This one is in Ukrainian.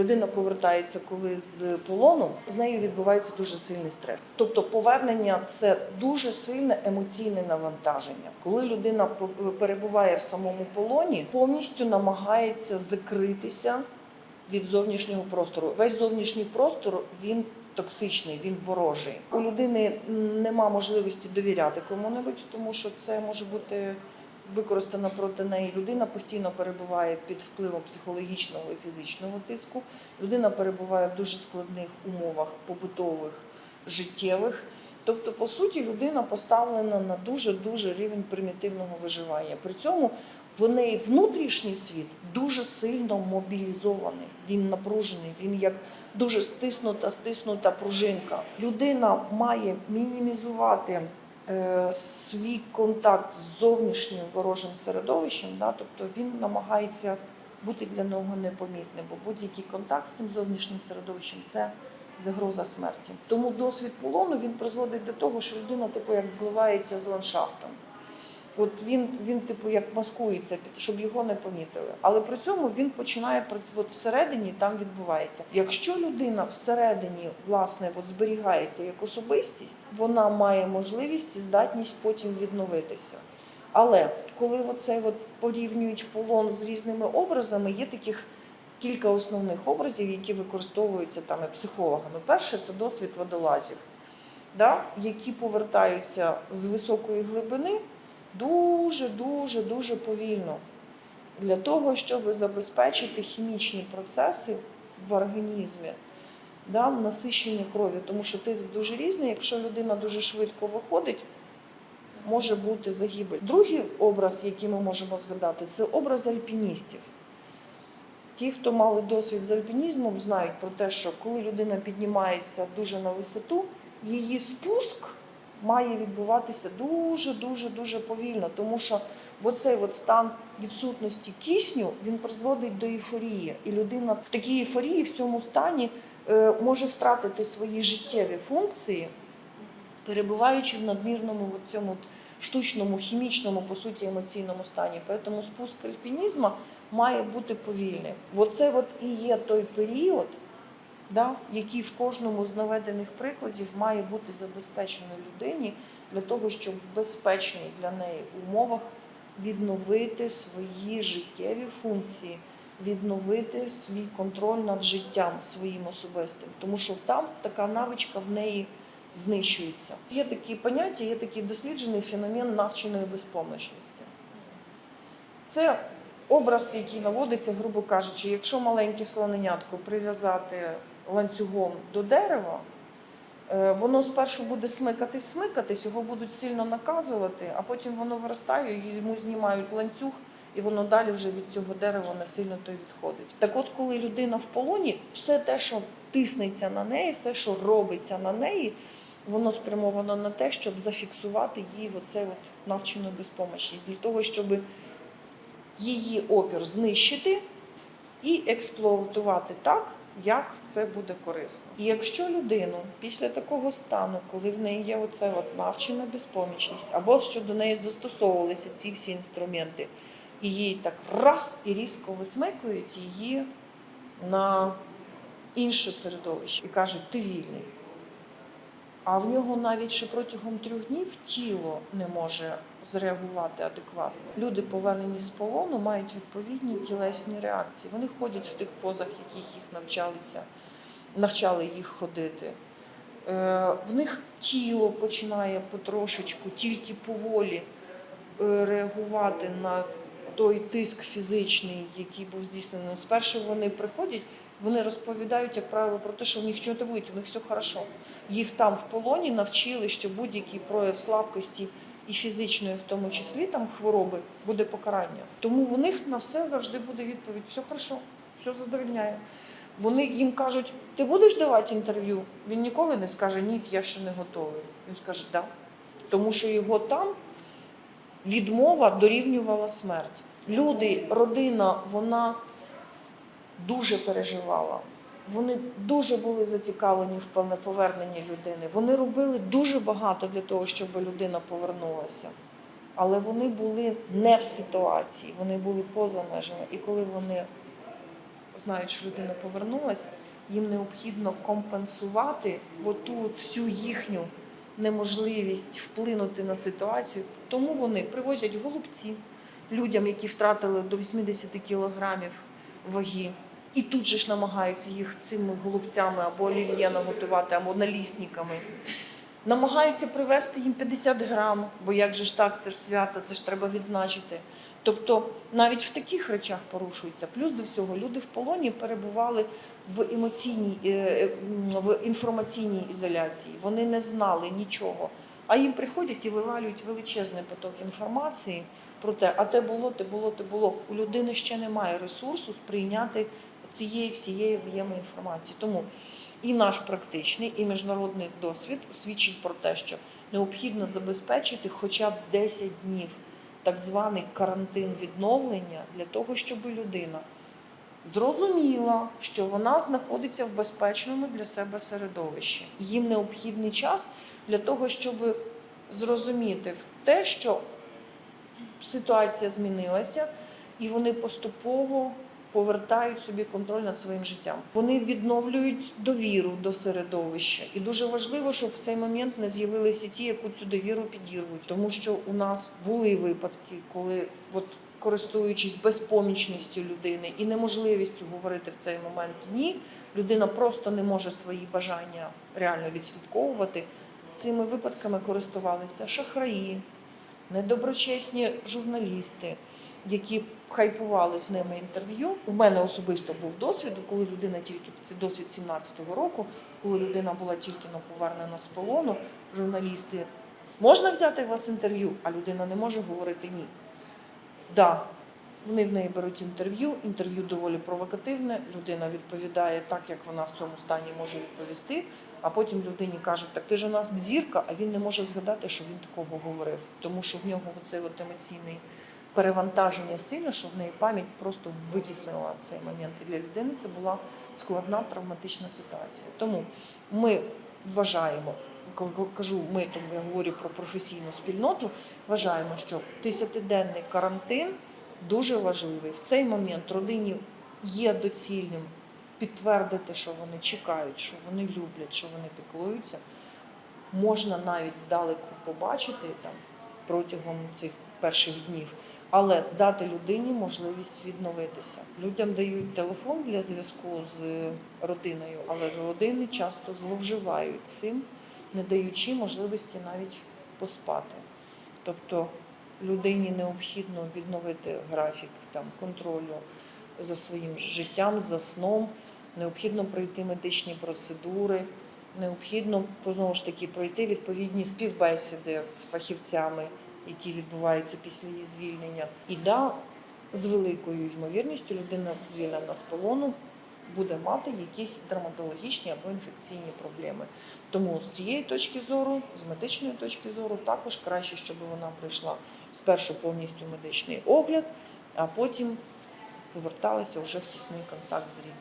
людина повертається коли з полону, з нею відбувається дуже сильний стрес. Тобто, повернення це дуже сильне емоційне навантаження. Коли людина перебуває в самому полоні, повністю намагається закритися від зовнішнього простору. Весь зовнішній простор він токсичний, він ворожий. У людини нема можливості довіряти кому-небудь, тому що це може бути використана проти неї. Людина постійно перебуває під впливом психологічного і фізичного тиску. Людина перебуває в дуже складних умовах побутових, життєвих. Тобто, по суті, людина поставлена на дуже дуже рівень примітивного виживання. При цьому в неї внутрішній світ дуже сильно мобілізований. Він напружений, він як дуже стиснута, стиснута пружинка. Людина має мінімізувати свій контакт з зовнішнім ворожим середовищем. Да? Тобто він намагається бути для нього непомітним, бо будь-який контакт з цим зовнішнім середовищем це загроза смерті. Тому досвід полону він призводить до того, що людина, типу, як зливається з ландшафтом. От він, він типу, як маскується, щоб його не помітили. Але при цьому він починає от всередині там відбувається. Якщо людина всередині власне от зберігається як особистість, вона має можливість і здатність потім відновитися. Але коли оце от порівнюють полон з різними образами, є таких кілька основних образів, які використовуються там і психологами. Перше це досвід водолазів, да? які повертаються з високої глибини дуже, дуже, дуже повільно для того, щоб забезпечити хімічні процеси в організмі. Да, насищення крові, тому що тиск дуже різний. Якщо людина дуже швидко виходить, може бути загибель. Другий образ, який ми можемо згадати, це образ альпіністів. Ті, хто мали досвід з альпінізмом, знають про те, що коли людина піднімається дуже на висоту, її спуск має відбуватися дуже, дуже, дуже повільно, тому що оцей от стан відсутності кисню він призводить до ейфорії. І людина в такій ейфорії, в цьому стані е, може втратити свої життєві функції, перебуваючи в надмірному от цьому штучному, хімічному, по суті, емоційному стані. Тому спуск альпінізму має бути повільним. Оце от і є той період, да, який в кожному з наведених прикладів має бути забезпечений людині для того, щоб в безпечних для неї умовах відновити свої життєві функції, відновити свій контроль над життям своїм особистим. Тому що там така навичка в неї знищується. Є такі поняття, є такий досліджений феномен навченої безпомощності. Це образ, який наводиться, грубо кажучи, якщо маленьке слоненятко прив'язати ланцюгом до дерева, е, воно спершу буде смикатись, смикатись, його будуть сильно наказувати, а потім воно виростає, йому знімають ланцюг, і воно далі вже від цього дерева не сильно то відходить. Так от, коли людина в полоні, все те, що тиснеться на неї, все, що робиться на неї, воно спрямовано на те, щоб зафіксувати її оце от навчену безпомощність, для того, щоб її опір знищити і експлуатувати так, як це буде корисно. І якщо людину після такого стану, коли в неї є оце от навчена безпомічність, або що до неї застосовувалися ці всі інструменти, і їй так раз і різко висмикують її на інше середовище і кажуть, ти вільний. А в нього навіть ще протягом трьох днів тіло не може зреагувати адекватно. Люди, повернені з полону, мають відповідні тілесні реакції. Вони ходять в тих позах, яких їх навчалися, навчали їх ходити. Е, В них тіло починає потрошечку, тільки поволі е, реагувати на той тиск фізичний, який був здійснений. Спершу вони приходять, вони розповідають, як правило, про те, що в них нічого не болить, у них все хорошо. Їх там в полоні навчили, що будь-який прояв слабкості і фізичної, в тому числі там хвороби, буде покарання. Тому в них на все завжди буде відповідь: все хорошо, все задовольняє. Вони їм кажуть, ти будеш давати інтерв'ю? Він ніколи не скаже ні, я ще не готовий. Він скаже да. Тому що його там відмова дорівнювала смерть. Люди, родина, вона дуже переживала. Вони дуже були зацікавлені в поверненні людини. Вони робили дуже багато для того, щоб людина повернулася. Але вони були не в ситуації, вони були поза межами. І коли вони знають, що людина повернулась, їм необхідно компенсувати оту всю їхню неможливість вплинути на ситуацію. Тому вони привозять голубці людям, які втратили до 80 кілограмів ваги. І тут же ж намагаються їх цими голубцями або олів'є наготувати, або налісниками. Намагаються привезти їм 50 грам, бо як же ж так, це ж свято, це ж треба відзначити. Тобто навіть в таких речах порушується. Плюс до всього люди в полоні перебували в емоційній е, е, в інформаційній ізоляції. Вони не знали нічого. А їм приходять і вивалюють величезний поток інформації про те, а те було, те було, те було. У людини ще немає ресурсу сприйняти цієї всієї об'єму інформації. Тому і наш практичний, і міжнародний досвід свідчить про те, що необхідно забезпечити хоча б 10 днів так званий карантин відновлення для того, щоб людина зрозуміла, що вона знаходиться в безпечному для себе середовищі. Їм необхідний час для того, щоб зрозуміти те, що ситуація змінилася, і вони поступово повертають собі контроль над своїм життям. Вони відновлюють довіру до середовища. І дуже важливо, щоб в цей момент не з'явилися ті, яку цю довіру підірвуть. Тому що у нас були випадки, коли от користуючись безпомічністю людини і неможливістю говорити в цей момент ні, людина просто не може свої бажання реально відслідковувати. Цими випадками користувалися шахраї, недоброчесні журналісти, які хайпували з ними інтерв'ю. У мене особисто був досвід, коли людина тільки це досвід 17-го року, коли людина була тільки но повернена з полону. Журналісти можна взяти у вас інтерв'ю, а людина не може говорити ні. Да, вони в неї беруть інтерв'ю. Інтерв'ю доволі провокативне. Людина відповідає так, як вона в цьому стані може відповісти. А потім людині кажуть, так ти ж у нас зірка, а він не може згадати, що він такого говорив, тому що в нього оцей от емоційний перевантаження сильно, що в неї пам'ять просто витіснила цей момент. І для людини це була складна травматична ситуація. Тому ми вважаємо, кажу ми, тому я говорю про професійну спільноту, вважаємо, що 10-денний карантин дуже важливий. В цей момент родині є доцільним підтвердити, що вони чекають, що вони люблять, що вони піклуються. Можна навіть здалеку побачити там протягом цих перших днів, але дати людині можливість відновитися. Людям дають телефон для зв'язку з родиною, але родини часто зловживають цим, не даючи можливості навіть поспати. Тобто людині необхідно відновити графік там, контролю за своїм життям, за сном, необхідно пройти медичні процедури, необхідно знову ж таки пройти відповідні співбесіди з фахівцями, які відбуваються після її звільнення. І да, з великою ймовірністю людина звільнена з полону буде мати якісь дерматологічні або інфекційні проблеми. Тому з цієї точки зору, з медичної точки зору, також краще, щоб вона пройшла спершу повністю медичний огляд, а потім поверталася вже в тісний контакт з рідними.